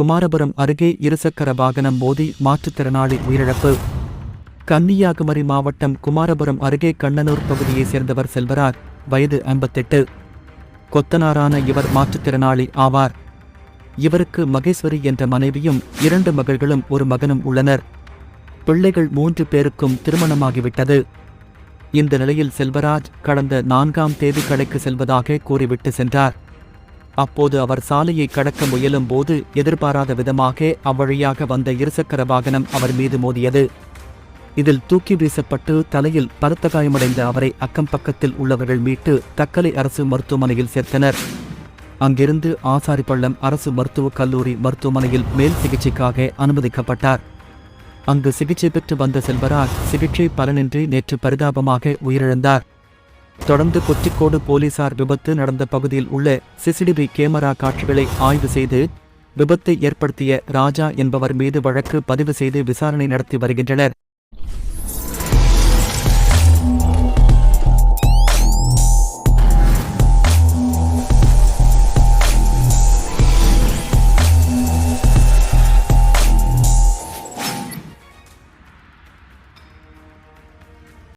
குமாரபுரம் அருகே இருசக்கர வாகனம் மோதி மாற்றுத்திறனாளி உயிரிழப்பு. கன்னியாகுமரி மாவட்டம் குமாரபுரம் அருகே கண்ணனூர் பகுதியைச் சேர்ந்தவர் செல்வராஜ் வயது ஐம்பத்தெட்டு. கொத்தனாரான இவர் மாற்றுத்திறனாளி ஆவார். இவருக்கு மகேஸ்வரி என்ற மனைவியும் இரண்டு மகள்களும் ஒரு மகனும் உள்ளனர். பிள்ளைகள் மூன்று பேருக்கும் திருமணமாகிவிட்டது. இந்த நிலையில் செல்வராஜ் கடந்த நான்காம் தேதி கடைக்கு செல்வதாக கூறிவிட்டு சென்றார். அப்போது அவர் சாலையை கடக்க முயலும் போது எதிர்பாராத விதமாக அவ்வழியாக வந்த இருசக்கர வாகனம் அவர் மீது மோதியது. இதில் தூக்கி வீசப்பட்டு தலையில் பலத்த காயமடைந்த அவரை அக்கம் பக்கத்தில் உள்ளவர்கள் மீட்டு தக்கலை அரசு மருத்துவமனையில் சேர்த்தனர். அங்கிருந்து ஆசாரிப்பள்ளம் அரசு மருத்துவக் கல்லூரி மருத்துவமனையில் மேல் சிகிச்சைக்காக அனுமதிக்கப்பட்டார். அங்கு சிகிச்சை பெற்று வந்த செல்வராஜ் சிகிச்சை பலனின்றி நேற்று பரிதாபமாக உயிரிழந்தார். தொடர்ந்து கொச்சிக்கோடு போலீசார் விபத்து நடந்த பகுதியில் உள்ள சிசிடிவி கேமரா காட்சிகளை ஆய்வு செய்து விபத்தை ஏற்படுத்திய ராஜா என்பவர் மீது வழக்கு பதிவு செய்து விசாரணை நடத்தி வருகின்றனர்.